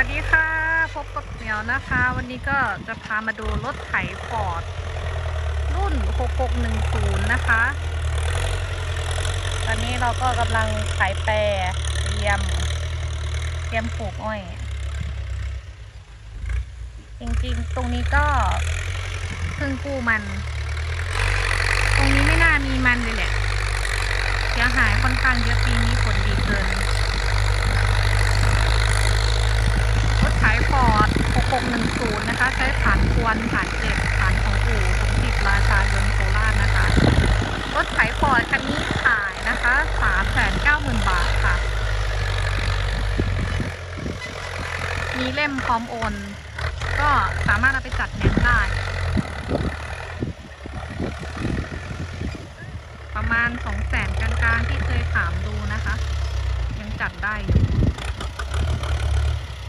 วัสดีค่ะ พบกับเหมียวนะคะ วันนี้ก็จะพามาดูรถไถฟอร์ดรุ่น 6610 นะคะ ตอนนี้เราก็กำลังไถแปรเตรียม เตรียมปลูกอ้อย จริงๆ ตรงนี้ก็เพิ่งกู้มัน ตรงนี้ไม่น่ามีมันเลยแหละเสียหายค่อนข้างเยอะปีนี้ผลดีเกิน รถขายฟอร์ด 6610 นะคะ ใช้ฐานค วันฐานเจ็ดฐานของอู่สมจิตราชายนโคราชนะคะ รถขายฟอร์ดคันนี้ขายนะคะ390,000บาทค่ะ มีเล่มพร้อมโอน ก็สามารถเอาไปจัดแนนได้ ประมาณ200,000กลางๆที่เคยถามดูนะคะ ยังจัดได้อยู่